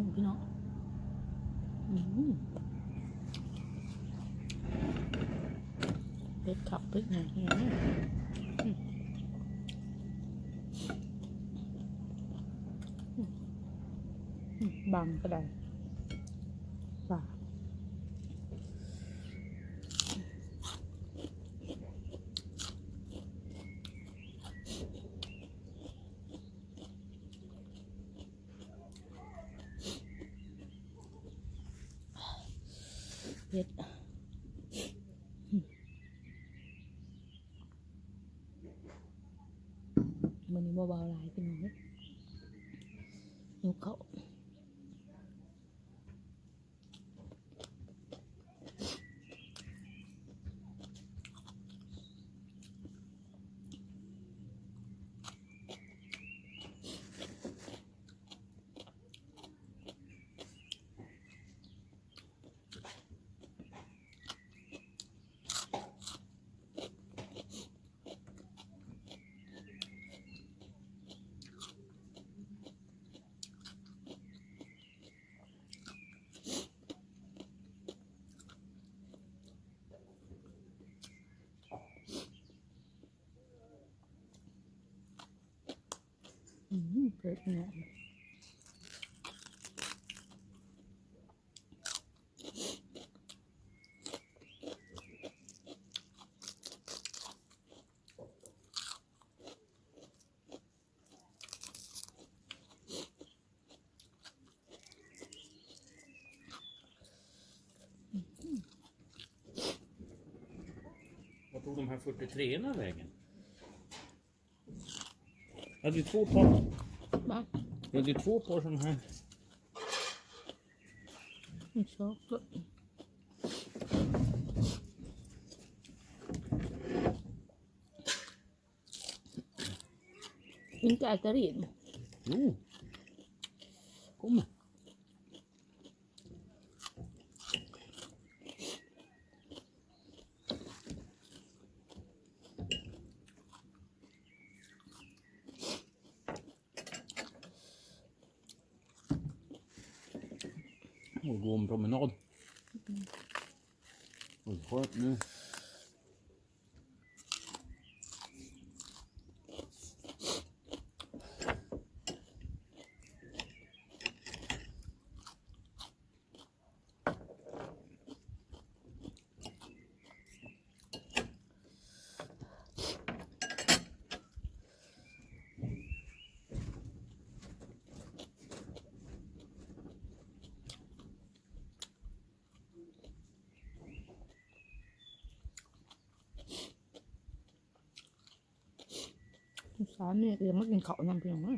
กุ้งพี่น้องอืมเป็ดขับเป็ดไงอืมอืมอืมอืมบังก็ได้ป่า เเผ็ดเนี่ยๆ Vad tog de här 43 vägen? Jag hade ju två par. บ้า Jag hade ju två par sådana här. ไม่ชอบก็ยิงไก่กระดิ่ง Jo. Kom. Och gå en promenad. Oj, skönt nu. Ừ. สานี่เรียงมากินเขาวนำเพียงนะ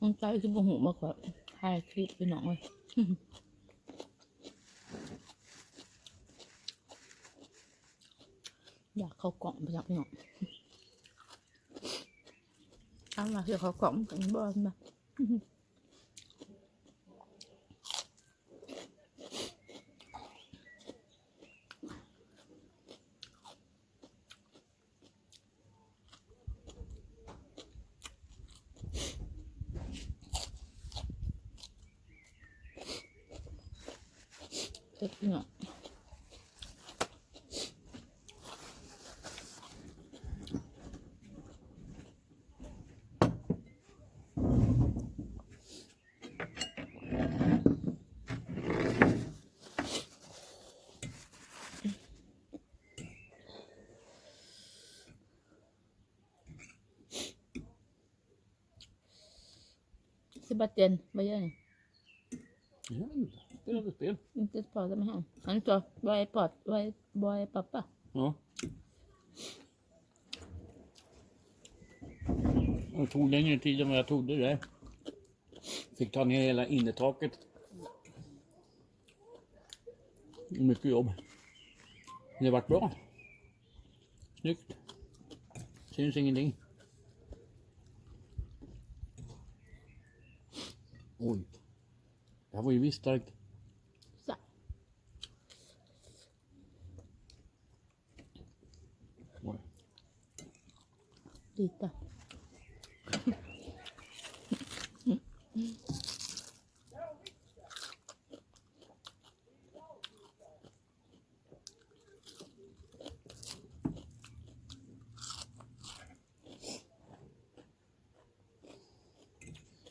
มันใจคือบ่หูมากกว่าถ่ายคลิปไปหน่อยอยากเข้ากล่องไปอยากพี่น้องทำมาคือเขากล่องกันบ้านนะ เผ็ดพี่น้องสิบาเตียนไปยัง Spelade spel. Inte prata med honom. Han sa, vad är, pat, vad är, vad är pappa? Ja. Det tog längre tid än vad jag trodde det. Fick ta ner hela innertaket. Mycket jobb. Men det vart bra. Snyggt. Syns ingenting. Oj. Det här var ju visst starkt. 있다.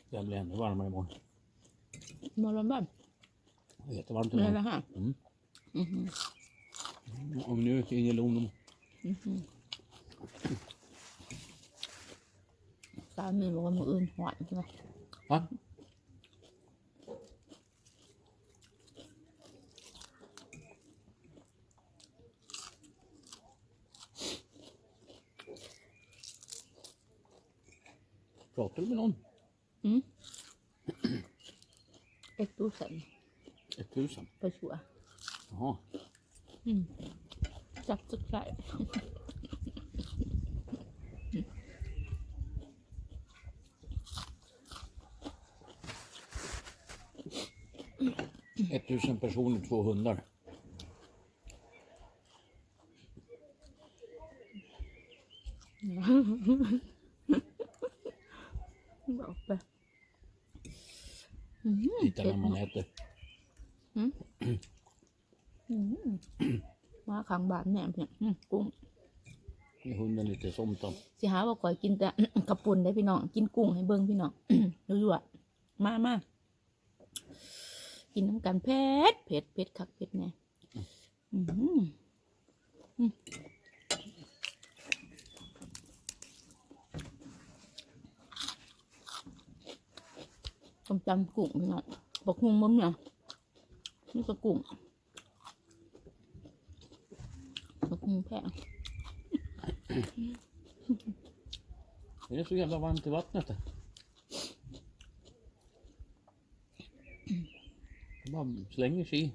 Jag blir ännu varmare imorgon. Imorgon varm? Jättevarmt imorgon. Mm. Mm -hmm. Om nu är det ingen lom. Mm -hmm. หือสามีบอกว่ามืออื่นหวานใช่ไหม Va? Pratar du med någon? เอ็กตูสัน Ett tusen? ไปชัวร์ Jaha. อืมจับสุดใจ Ett tusen personer, två hundar. บอกไปอืม Titta vad man äter. มาขังบาทแหนมเนี่ยอืมกุ้ง Ge hunden lite somt då. สิหาว่าก่อยกินแต่ กระปุ่นได้พี่น้อง กินกุ้งให้เบิ่งพี่น้อง ดูๆอะมามา กินน้ำกันเผ็ดเผ็ดเผ็ดคักเผ็ดแน่อือหืออืมต้มจำกุ้งพี่น้องบอกฮุงมั้มเนี่ยนี่ก็กุ้งบอกฮุงแพง Det är så jävla varmt i vattnet. Det. Det bara slänger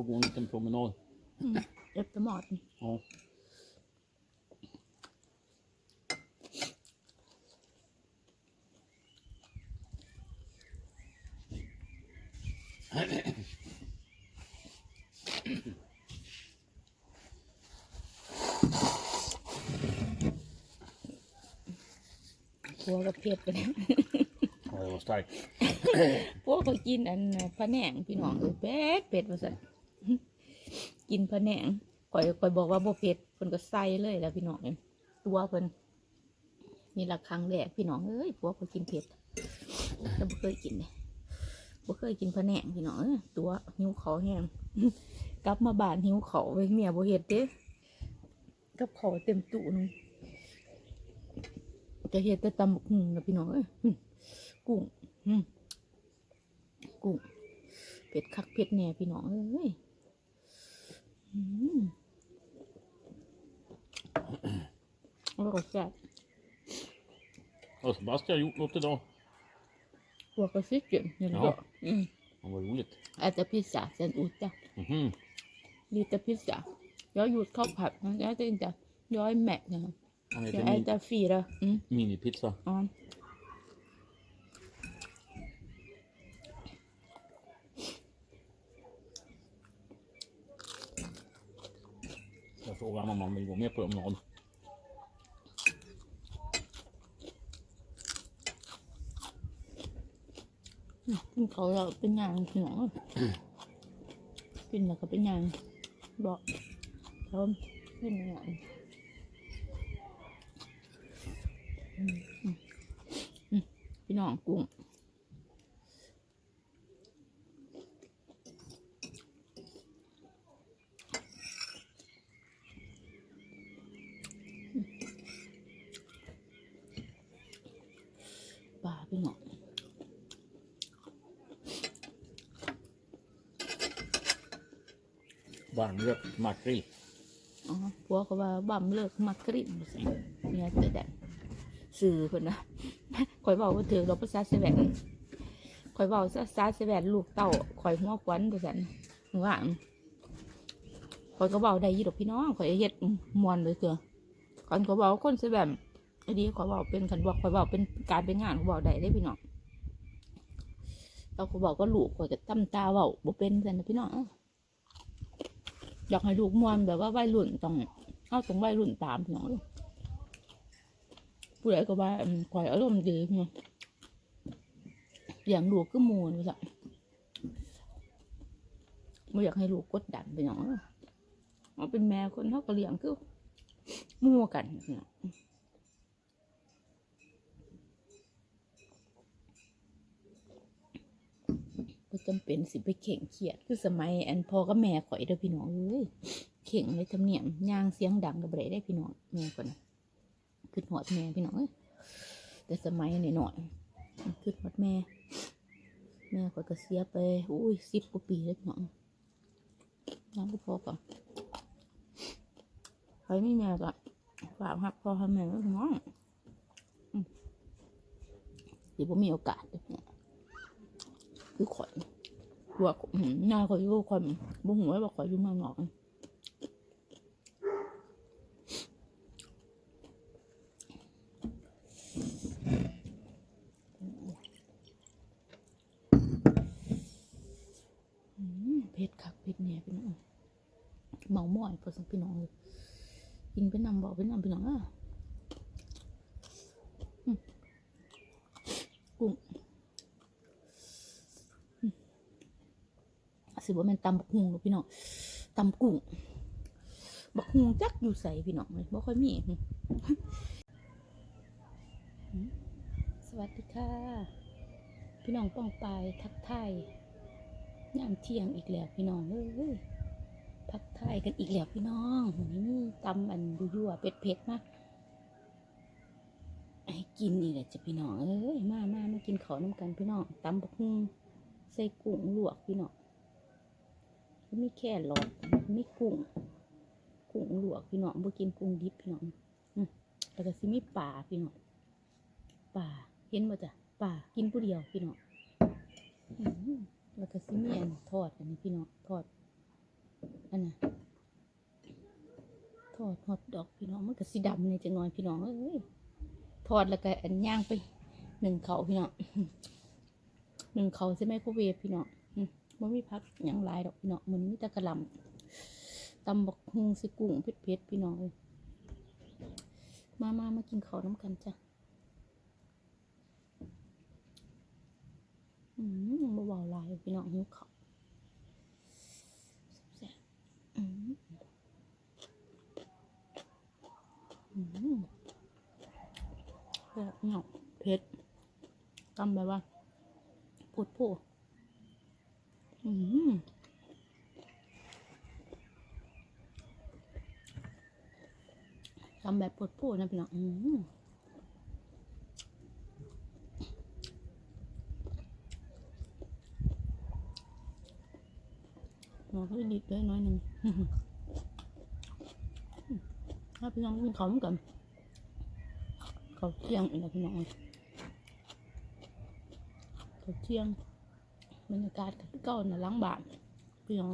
Får gå en liten promenad. เอฟตะหมอด Ja. พวกกับเผ็ดไปแล้ว ja, det var starkt. พวกเขากินอันน่ะพะแหนงพี่น้องเออเผ็ดเผ็ดมาสั่น กินพะแหนงก่อยก่อยบอกว่าโบเผ็ดเพิ่นก็ใส่เลยแล้วพี่น้องเอ้ยตัวเพิ่นนี่ละครั้งแรกพี่น้องเอ้ยพวกเขากินเผ็ดแต่บ่เคยกินเลยบ่เคยกินพะแหนงพี่น้องตัวหิวเขาแห้งกลับมาบ้านหิวเขาวไว้เมียบ่เฮ็ดเด้กับขาวเต็มตู้นึงจะเฮ็ดแต่ตำบักหุ่งนะพี่น้องเอ้ยกุ้งกุ้งเผ็ดคักเผ็ดแหน่พี่น้องเอ้ย อืมแล้วก็แซ่บ Har Sebastian gjort något idag? พวกก็ซิเก็นนี่แหละ Ja. อืม Han var roligt. äta pizza sen ute Mhm. lite pizza jag har gjort kopphatt men jag äter inte jag är mätt nu Han jag heter min, äter fyra mm. minipizza. ja. Jag frågade honom om han vill gå med på promenad. Cái khẩu là cái nhà nhỏ Cái là cái nhà Đó Thơm Cái nhà Ừ, ừ. Ừ, Cái nhỏ cũng ปลาพี่น้อง Varmrökt makrill. อ๋อพวกก็ว่าบ่ำเลิกมักริเนี่ยเตะแดนสื่อคนนะคอยบอกว่าถือเราภาษาเสวนคอยบอกภาษาเสวนลูกเต่าคอยหัวควันไปสันหว่างข่อยก็เบาได้ยี่ดอกพี่น้องข่อยเฮ็ดมวนเลยเกือก่อนก็เบาคนสิแบบไอ้ดีข่อยเบาเป็นขันบอกข่อยเบาเป็นการเป็นงานข่อยเบาได้ได้พี่น้องเราข่อยบาก็ลูกข่อยก็ตั้มตาเบาบ่เป็นกันนะพี่น้อง อยากให้ลูกมวนแบบว่าวัยรุ่นต้องเอาตรงวัยรุ่นตามพี่น้องผู้ใดก็ว่าอืมข่อยอารมณ์ดีไงอย่างลูกก็มูนไปสักไม่อยากให้ลูกกดดันไปหน้องเอาเป็นแม่คนเขากับเลี้ยงคือมั่วกันพี่น้อง จำเป็นสิไปเข่งเขียดคือสมัยอันพ่อกับแม่ข่อยเด้อพี่น้องเอ้ยเข่งในทำเนียมย่างเสียงดังกับไรได้พี่น้องแม่คนน่ะคือหอดแม่พี่น้องเอ้ยแต่สมัยนี่หน่อยคือหอดแม่ แม่ข่อยก็เสียไปอุ้ยสิบกว่าปีแล้วพี่น้องน้องก็พอก่อนใครไม่แม่ก็ฝากหักพ่อหักแม่ไว้พี่น้องอืมสิบ่มีโอกาสเด้อพี่น้องคือข่อย ว่าอืมหน้าข่อยอยู่ข่อยบ่หัวาข่อยอยู่เมืองนอกเผ็ดคักเผ็ดเนี่ยพี่น้องเมาหม้อยพอสังพี่น้องเลยกินเป็นนำบอกเป็นนำพี่น้องอะอืมกุ้งอืม สิว่ามันตำบักฮุงหรอพี่น้องตำกุ้งบักฮุงจักอยู่ใส่พี่น้องเลยบ่ค่อยมีสวัสดีค่ะ พี่น้องป้องปายทักทายยามเที่ยงอีกแล้วพี่น้องเอ้ยพักทายกันอีกแล้วพี่น้องวันนี้นี่ตำอันดูยั่วเผ็ดเผ็ดๆมากให้กินนี่แหละจะพี่น้องเอ้ยมามามากินข้าวน้ำกันพี่น้องตำบักฮุงใส่กุ้งลวกพี่น้อง มีแค่หลอดมีกุ้ง กุ้งหลวกพี่น้องบ่กินกุ้งดิบพี่น้องแล้วก็สิมีปลาพี่น้องปลาเห็นบ่จ้ะปลากินผู้เดียวพี่น้องแล้วก็ซิมีอันทอดอันนี้พี่น้องทอดอันน่ะทอดฮอตดอกพี่น้องมันก็สีดำเลยจังน้อยพี่น้องเอ้ยทอดแล้วก็อันย่างไปหนึ่งเขาพี่น้องหนึ่งเขาใช่ไหมโครเวฟพี่น้อง อืมมันมีพักอย่างลายดอกพี่น้องมันมีแต่กระลำตำบักฮุงส่กุ้งเผ็ดๆพี่น้องเลยมามามากินข้าวน้ำกันจ้ะอืมบ่เบาลายพี่น้องหิวข้าวแซ่บอืมอืมแบบเนาะเผ็ดตำแบบว่าพูดพูด มตำแบบพูดพูดนะพี่น้องอืมหมอเขาดิบด้วยน้อยหนึ่งถ้าพี่น้องกินขมกันเขาเที่ยงอีกนะพี่น้องเขาเที่ยง บรรยากาศก็คือเก่านะล้างบาทพี่น้อง